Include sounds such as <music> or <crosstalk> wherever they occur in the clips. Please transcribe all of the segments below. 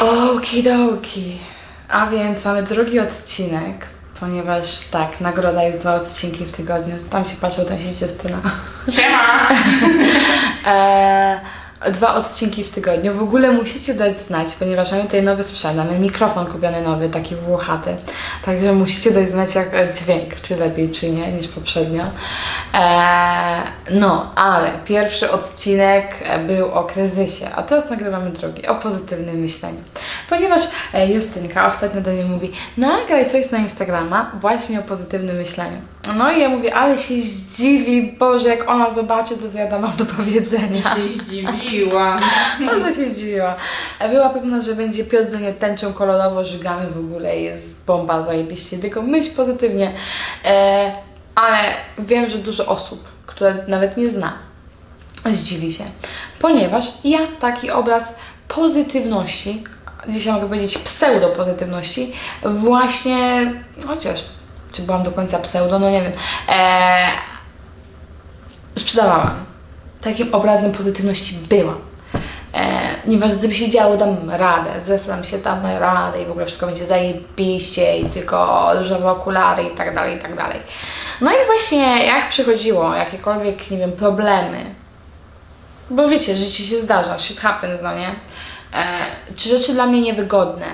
Okidoki. A więc mamy drugi odcinek, ponieważ tak, nagroda jest dwa odcinki w tygodniu. Tam się patrzą, tam się Justyna. Siema! <laughs> E, dwa odcinki w tygodniu. W ogóle musicie dać znać, ponieważ mamy tutaj nowy sprzęt, mamy mikrofon kupiony nowy, taki włochaty. Także musicie dać znać jak e, dźwięk, czy lepiej, czy nie, niż poprzednio. E, no, ale pierwszy odcinek e, był o kryzysie, a teraz nagrywamy drugi, o pozytywnym myśleniu. Ponieważ e, Justynka ostatnio do mnie mówi, nagraj coś na Instagrama właśnie o pozytywnym myśleniu. No i ja mówię, ale się zdziwi, Boże, jak ona zobaczy, to co ja tam mam do powiedzenia. się zdziwiłam. Bardzo <laughs> się zdziwiła. A Była pewna, że będzie piodzenie tęczą kolorowo, żygamy w ogóle, jest bomba zajebiście, tylko myśl pozytywnie. E, ale wiem, że dużo osób, które nawet nie zna, zdziwi się, ponieważ ja taki obraz pozytywności, dzisiaj mogę powiedzieć pseudopozytywności, właśnie, chociaż czy byłam do końca pseudo, no nie wiem, e, sprzedawałam. Takim obrazem pozytywności byłam. E, nieważne co by się działo, dam radę, zesram się, dam radę i w ogóle wszystko będzie zajebiście i tylko różowe okulary i tak dalej, i tak dalej. No i właśnie jak przychodziło jakiekolwiek, nie wiem, problemy, bo wiecie, życie się zdarza, shit happens, no nie? E, czy rzeczy dla mnie niewygodne,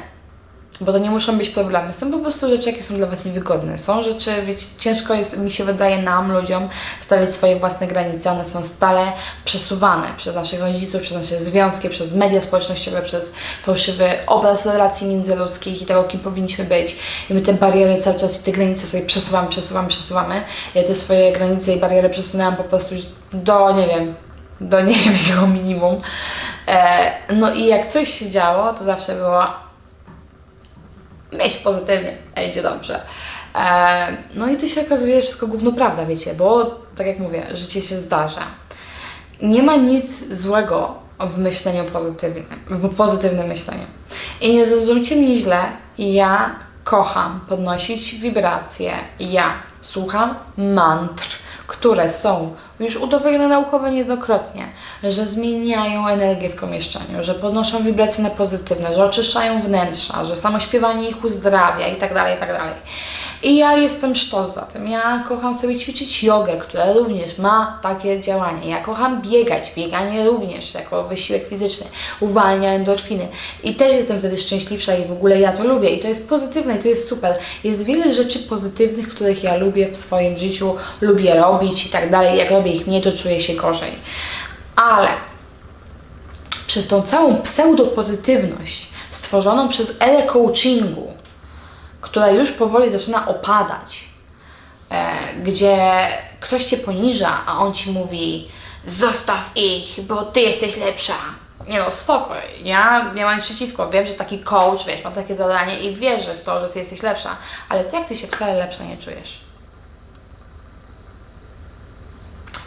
bo to nie muszą być problemy. Są po prostu rzeczy, jakie są dla Was niewygodne. Są rzeczy, wiecie, ciężko jest, mi się wydaje, nam, ludziom, stawiać swoje własne granice. One są stale przesuwane przez naszych rodziców, przez nasze związki, przez media społecznościowe, przez fałszywy obraz relacji międzyludzkich i tego, kim powinniśmy być. I my te bariery cały czas i te granice sobie przesuwamy, przesuwamy, przesuwamy. Ja te swoje granice i bariery przesunęłam po prostu do, nie wiem, do nie wiem <laughs> jakiego minimum. E, no i jak coś się działo, to zawsze było myśl pozytywnie, będzie dobrze. E, no i to się okazuje wszystko gówno prawda, wiecie, bo tak jak mówię, życie się zdarza. Nie ma nic złego w myśleniu pozytywnym, w pozytywnym myśleniu. I nie zrozumcie mnie źle, ja kocham podnosić wibracje, ja słucham mantr, które są już udowodnione naukowo niejednokrotnie, że zmieniają energię w pomieszczeniu, że podnoszą wibracje na pozytywne, że oczyszczają wnętrza, że samo śpiewanie ich uzdrawia i tak dalej, i ja jestem sztos za tym. Ja kocham sobie ćwiczyć jogę, która również ma takie działanie. Ja kocham biegać, bieganie również jako wysiłek fizyczny, uwalnia endorfiny. I też jestem wtedy szczęśliwsza i w ogóle ja to lubię. I to jest pozytywne i to jest super. Jest wiele rzeczy pozytywnych, których ja lubię w swoim życiu, lubię robić i tak dalej. Jak robię ich mniej, to czuję się gorzej. Ale przez tą całą pseudopozytywność stworzoną przez erę coachingu, która już powoli zaczyna opadać, e, gdzie ktoś cię poniża, a on ci mówi: Zostaw ich, bo ty jesteś lepsza. Nie no, spokój. Ja nie mam przeciwko. Wiem, że taki coach, wiesz, ma takie zadanie i wierzę w to, że ty jesteś lepsza. Ale co jak ty się wcale lepsza nie czujesz?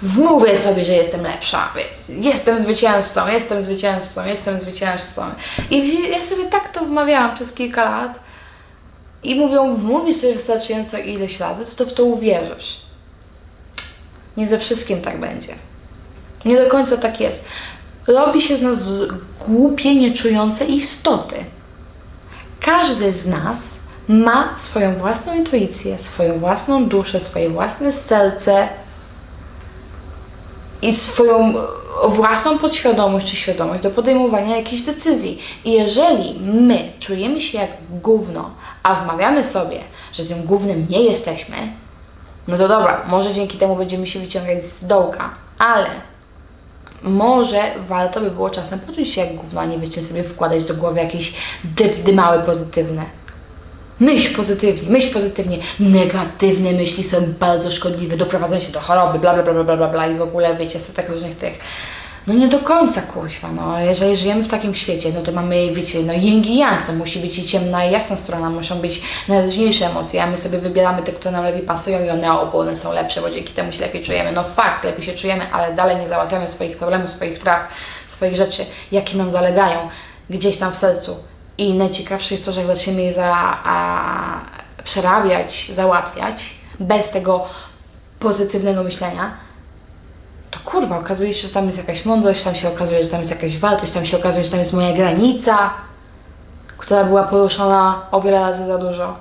wmówię sobie, że jestem lepsza, jestem zwycięzcą, jestem zwycięzcą, jestem zwycięzcą. I ja sobie tak to wmawiałam przez kilka lat i mówią, wmówisz sobie wystarczająco ileś lat, to w to uwierzysz. Nie ze wszystkim tak będzie. Nie do końca tak jest. Robi się z nas głupie, nieczujące istoty. Każdy z nas ma swoją własną intuicję, swoją własną duszę, swoje własne serce, i swoją własną podświadomość czy świadomość do podejmowania jakichś decyzji. I jeżeli my czujemy się jak gówno, a wmawiamy sobie, że tym gównem nie jesteśmy, no to dobra, może dzięki temu będziemy się wyciągać z dołka, ale może warto by było czasem poczuć się jak gówno, a nie wiecie sobie wkładać do głowy jakieś dybdy małe pozytywne. Myśl pozytywnie, myśl pozytywnie. Negatywne myśli są bardzo szkodliwe, doprowadzają się do choroby, bla, bla, bla, bla, bla, bla, i w ogóle, wiecie, setek różnych tych. No nie do końca, kuźwa, no jeżeli żyjemy w takim świecie, no to mamy, wiecie, no yin i yang, to musi być i ciemna i jasna strona, muszą być najróżniejsze emocje, a my sobie wybieramy te, które nam lepiej pasują i one obu one są lepsze, bo dzięki temu się lepiej czujemy. No fakt, lepiej się czujemy, ale dalej nie załatwiamy swoich problemów, swoich spraw, swoich rzeczy, jakie nam zalegają gdzieś tam w sercu. I najciekawsze jest to, że jak zaczniemy je za, a, przerabiać, załatwiać bez tego pozytywnego myślenia, to kurwa, okazuje się, że tam jest jakaś mądrość, tam się okazuje, że tam jest jakaś wartość, tam się okazuje, że tam jest moja granica. która była poruszona o wiele razy za dużo.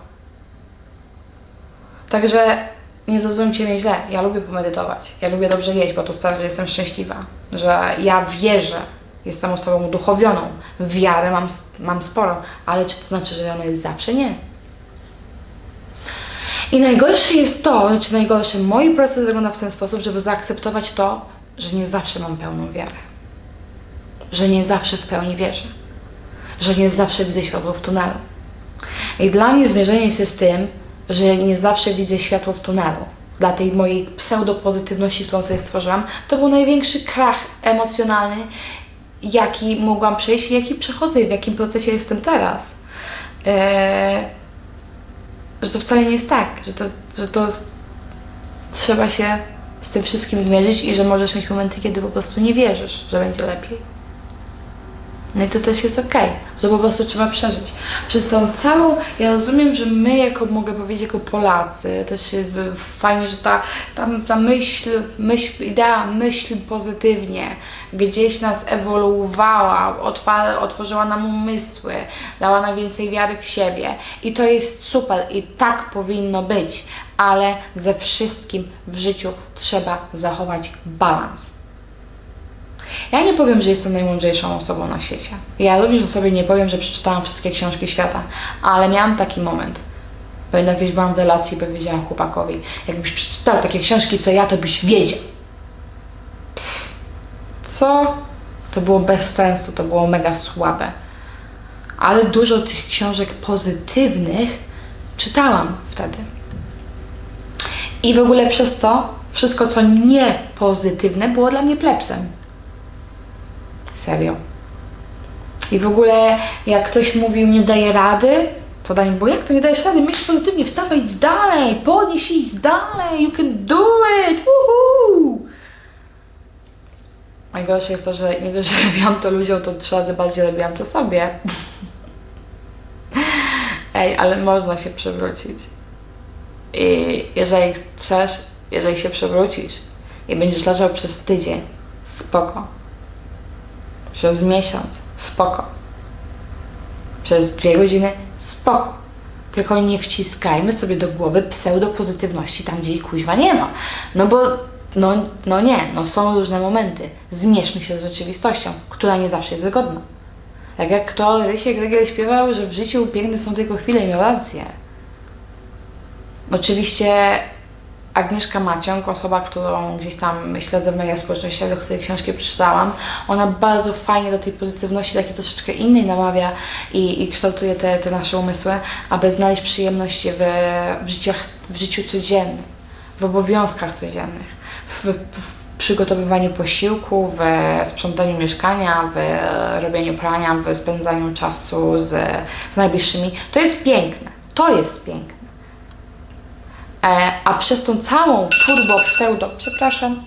Także nie zrozumcie mnie źle, ja lubię pomedytować, ja lubię dobrze jeść, bo to sprawia, że jestem szczęśliwa, że ja wierzę, jestem osobą uduchowioną, wiarę mam, mam sporą, ale czy to znaczy, że ona jest zawsze? Nie. I najgorsze jest to, czy najgorsze, mój proces wygląda w ten sposób, żeby zaakceptować to, że nie zawsze mam pełną wiarę. Że nie zawsze w pełni wierzę. Że nie zawsze widzę światło w tunelu. I dla mnie zmierzenie się z tym, że nie zawsze widzę światło w tunelu. Dla tej mojej pseudopozytywności, którą sobie stworzyłam, to był największy krach emocjonalny, jaki mogłam przejść i jaki przechodzę i w jakim procesie jestem teraz. Eee, że to wcale nie jest tak, że to, że to trzeba się z tym wszystkim zmierzyć i że możesz mieć momenty, kiedy po prostu nie wierzysz, że będzie lepiej. No i to też jest okej, że po prostu trzeba przeżyć. Przez tą całą, ja rozumiem, że my jako, mogę powiedzieć, jako Polacy, też fajnie, że ta, ta, ta myśl, myśl, idea myśl pozytywnie gdzieś nas ewoluowała, otwa, otworzyła nam umysły, dała nam więcej wiary w siebie i to jest super i tak powinno być, ale ze wszystkim w życiu trzeba zachować balans. Ja nie powiem, że jestem najmądrzejszą osobą na świecie. Ja również o sobie nie powiem, że przeczytałam wszystkie książki świata, ale miałam taki moment. Pamiętam, kiedyś byłam w relacji i powiedziałam chłopakowi, jakbyś przeczytał takie książki, co ja, to byś wiedział. Pff, co? To było bez sensu, to było mega słabe. Ale dużo tych książek pozytywnych czytałam wtedy. I w ogóle przez to wszystko, co nie pozytywne, było dla mnie plepsem. Serio. I w ogóle jak ktoś mówił, nie daje rady, to dla mnie było, jak to nie dajesz rady? Myśl pozytywnie, wstawaj, idź dalej, podnieś idź dalej, you can do it, woohoo! Najgorsze jest to, że nie dość, że robiłam to ludziom, to trzy razy bardziej robiłam to sobie. <laughs> Ej, ale można się przewrócić. I jeżeli chcesz, jeżeli się przewrócisz i będziesz leżał przez tydzień, spoko. Przez miesiąc, spoko. Przez dwie godziny, spoko. Tylko nie wciskajmy sobie do głowy pseudopozytywności tam, gdzie jej kuźwa nie ma. No bo, no, no nie, no są różne momenty. Zmierzmy się z rzeczywistością, która nie zawsze jest wygodna. Jak jak kto Rysiek Rygiel śpiewał, że w życiu piękne są tylko chwile i miał rację. Oczywiście Agnieszka Maciąg, osoba, którą gdzieś tam śledzę w mediach społecznościowych, której książki przeczytałam, ona bardzo fajnie do tej pozytywności, takiej troszeczkę innej namawia i, i kształtuje te, te nasze umysły, aby znaleźć przyjemności w, w, życiach, w życiu codziennym, w obowiązkach codziennych, w, w przygotowywaniu posiłku, w sprzątaniu mieszkania, w robieniu prania, w spędzaniu czasu z, z najbliższymi. To jest piękne. To jest piękne. E, a przez tą całą turbo pseudo, przepraszam,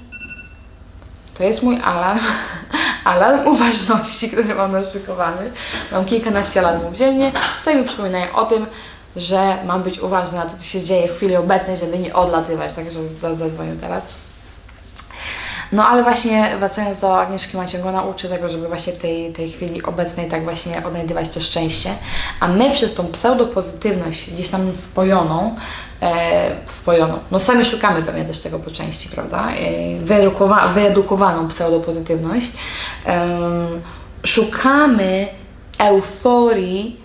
to jest mój alarm, <laughs> alarm uważności, który mam naszykowany. Mam kilkanaście alarmów dziennie, które mi przypominają o tym, że mam być uważna na to, co się dzieje w chwili obecnej, żeby nie odlatywać, także zadzwonię teraz. No ale właśnie wracając do Agnieszki Maciąg, ona uczy tego, żeby właśnie w tej, tej chwili obecnej tak właśnie odnajdywać to szczęście, a my przez tą pseudopozytywność gdzieś tam wpojoną, e, wpojoną, no sami szukamy pewnie też tego po części, prawda, e, wyedukowa wyedukowaną pseudopozytywność, em, szukamy euforii,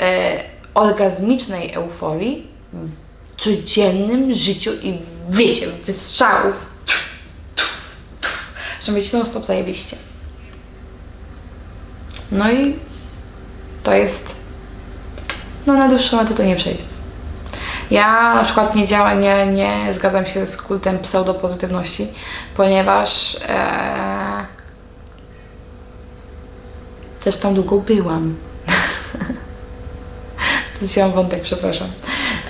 e, orgazmicznej euforii w codziennym życiu i wiecie, wystrzałów żeby być non stop zajebiście. No i to jest, no na dłuższą metę to nie przejdzie. Ja na przykład nie działam, nie, nie zgadzam się z kultem pseudopozytywności, ponieważ e, też tam długo byłam. <laughs> Straciłam wątek, przepraszam.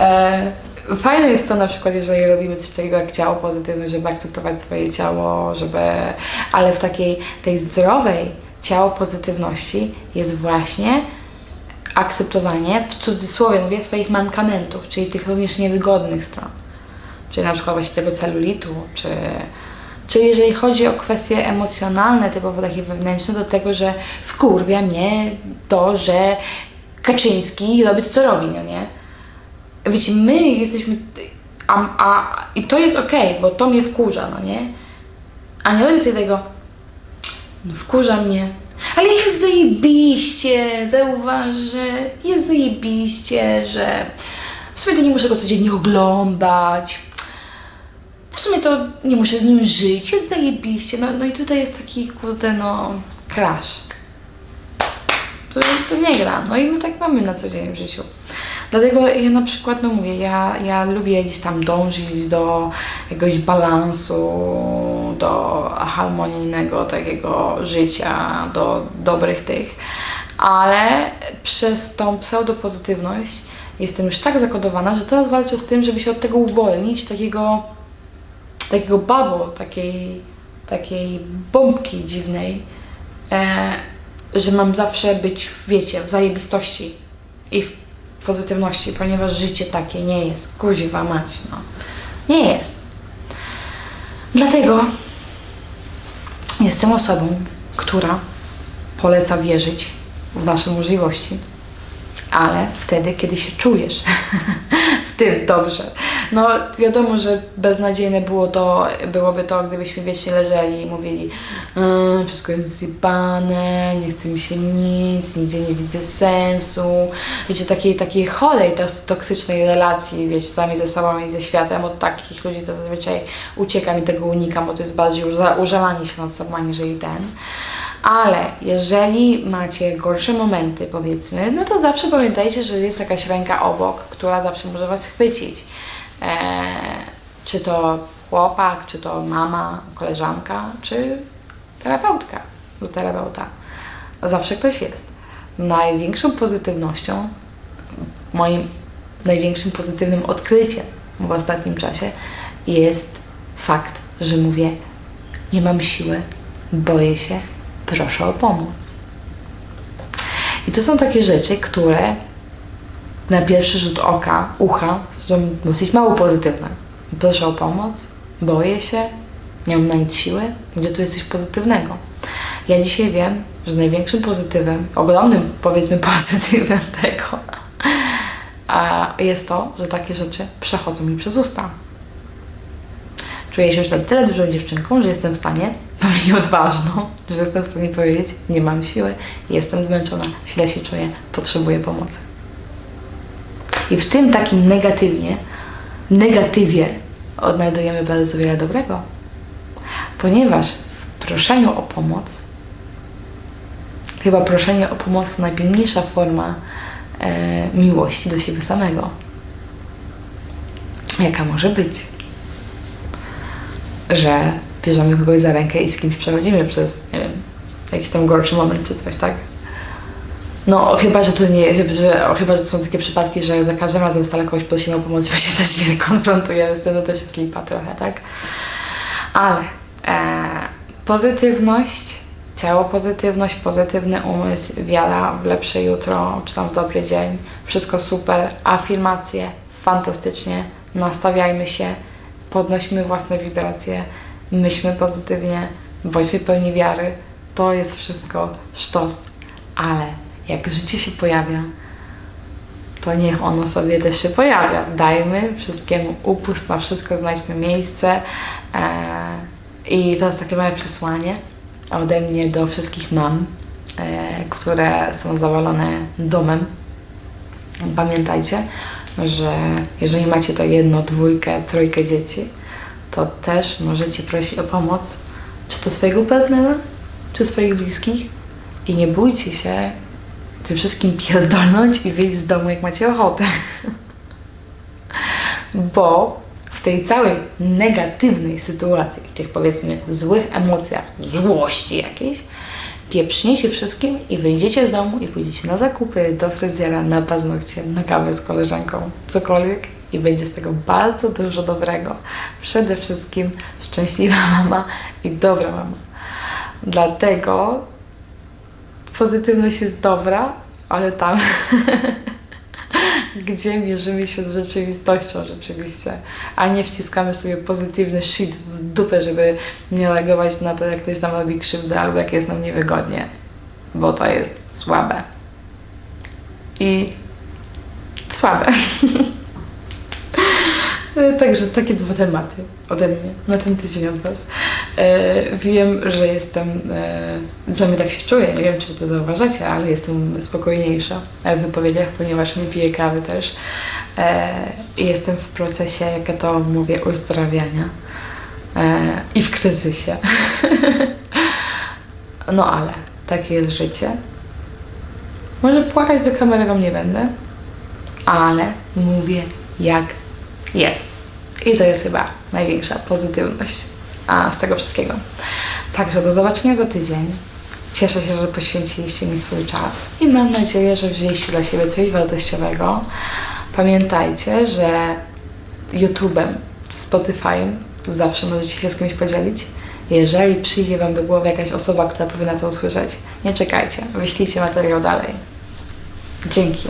E, Fajne jest to na przykład, jeżeli robimy coś takiego jak ciało pozytywne, żeby akceptować swoje ciało, żeby, ale w takiej tej zdrowej ciało pozytywności jest właśnie akceptowanie, w cudzysłowie mówię, swoich mankamentów, czyli tych również niewygodnych stron. Czyli na przykład właśnie tego celulitu, czy, czy jeżeli chodzi o kwestie emocjonalne, typowo takie wewnętrzne, do tego, że wkurwia mnie to, że Kaczyński robi to, co robi, no nie? Wiecie, my jesteśmy... A, a, I to jest okej, bo to mnie wkurza, no nie? A nie robię sobie tego... No wkurza mnie. Ale jest zajebiście, zauważ, że jest zajebiście, że w sumie to nie muszę go codziennie oglądać. W sumie to nie muszę z nim żyć, jest zajebiście. No, no i tutaj jest taki, kurde, no, crash. To, to nie gra. No i my tak mamy na co dzień w życiu. Dlatego ja na przykład, no mówię, ja, ja lubię gdzieś tam dążyć do jakiegoś balansu, do harmonijnego takiego życia, do dobrych tych, ale przez tą pseudopozytywność jestem już tak zakodowana, że teraz walczę z tym, żeby się od tego uwolnić, takiego, takiego bubble, takiej, takiej bombki dziwnej, e, że mam zawsze być, wiecie, w zajebistości i w pozytywności, ponieważ życie takie nie jest. Kuziwa mać, no. Nie jest. Dlatego jestem osobą, która poleca wierzyć w nasze możliwości, ale wtedy, kiedy się czujesz <laughs> w tym dobrze. No wiadomo, że beznadziejne było to, byłoby to, gdybyśmy wiecznie leżeli i mówili "Mm, wszystko jest zjebane, nie chce mi się nic, nigdzie nie widzę sensu. Wiecie, takiej, takiej chorej, toksycznej relacji, wiecie, sami ze sobą i ze światem, od takich ludzi to zazwyczaj uciekam i tego unikam, bo to jest bardziej użalanie się nad sobą, aniżeli ten. Ale jeżeli macie gorsze momenty, powiedzmy, no to zawsze pamiętajcie, że jest jakaś ręka obok, która zawsze może Was chwycić. Eee, czy to chłopak, czy to mama, koleżanka, czy terapeutka lub terapeuta. Zawsze ktoś jest. Największą pozytywnością, moim największym pozytywnym odkryciem w ostatnim czasie jest fakt, że mówię, nie mam siły, boję się, proszę o pomoc. I to są takie rzeczy, które na pierwszy rzut oka, ucha są dosyć mało pozytywne. Proszę o pomoc, boję się, nie mam na nic siły, gdzie tu jest coś pozytywnego. Ja dzisiaj wiem, że największym pozytywem, ogromnym powiedzmy <laughs> pozytywem tego, jest to, że takie rzeczy przechodzą mi przez usta. Czuję się już na tyle dużą dziewczynką, że jestem w stanie, pewnie odważną, że jestem w stanie powiedzieć, nie mam siły, jestem zmęczona, źle się czuję, potrzebuję pomocy. I w tym takim negatywnie, negatywie odnajdujemy bardzo wiele dobrego. Ponieważ w proszeniu o pomoc, chyba proszenie o pomoc to najpiękniejsza forma e, miłości do siebie samego. Jaka może być? Że bierzemy kogoś za rękę i z kimś przechodzimy przez, nie wiem, jakiś tam gorszy moment czy coś, tak? No, chyba, że to nie, że, o, chyba, że są takie przypadki, że za każdym razem stale kogoś prosimy o pomoc, <laughs> bo się też nie konfrontujemy tym, to też jest lipa trochę, tak? Ale e, pozytywność, ciało pozytywność, pozytywny umysł, wiara w lepsze jutro, czy tam w dobry dzień, wszystko super, afirmacje, fantastycznie, nastawiajmy się, podnośmy własne wibracje, myślmy pozytywnie, bądźmy pełni wiary, to jest wszystko sztos, ale jak życie się pojawia, to niech ono sobie też się pojawia. Dajmy wszystkiemu upust na wszystko, znajdźmy miejsce. E, I to jest takie małe przesłanie ode mnie do wszystkich mam, e, które są zawalone domem. Pamiętajcie, że jeżeli macie to jedno, dwójkę, trójkę dzieci, to też możecie prosić o pomoc, czy to swojego partnera, czy swoich bliskich. I nie bójcie się tym wszystkim pierdolnąć i wyjść z domu, jak macie ochotę. Bo w tej całej negatywnej sytuacji, w tych powiedzmy złych emocjach, złości jakiejś, pieprzniecie wszystkim i wyjdziecie z domu i pójdziecie na zakupy, do fryzjera, na paznokcie, na kawę z koleżanką, cokolwiek i będzie z tego bardzo dużo dobrego. Przede wszystkim szczęśliwa mama i dobra mama. Dlatego pozytywność jest dobra, ale tam, <laughs> gdzie mierzymy się z rzeczywistością rzeczywiście, a nie wciskamy sobie pozytywny shit w dupę, żeby nie reagować na to, jak ktoś nam robi krzywdę albo jak jest nam niewygodnie, bo to jest słabe. i słabe. <laughs> Także takie dwa tematy ode mnie na ten tydzień od Was. E, wiem, że jestem, e, przynajmniej tak się czuję, nie wiem czy to zauważacie, ale jestem spokojniejsza w wypowiedziach, ponieważ nie piję kawy też. E, jestem w procesie, jak ja to mówię, uzdrawiania e, i w kryzysie. <laughs> no ale takie jest życie. Może płakać do kamery Wam nie będę, ale mówię jak jest. I to jest chyba największa pozytywność a, z tego wszystkiego. Także do zobaczenia za tydzień. Cieszę się, że poświęciliście mi swój czas i mam nadzieję, że wzięliście dla siebie coś wartościowego. Pamiętajcie, że YouTube'em, Spotify'em zawsze możecie się z kimś podzielić. Jeżeli przyjdzie Wam do głowy jakaś osoba, która powinna to usłyszeć, nie czekajcie, wyślijcie materiał dalej. Dzięki.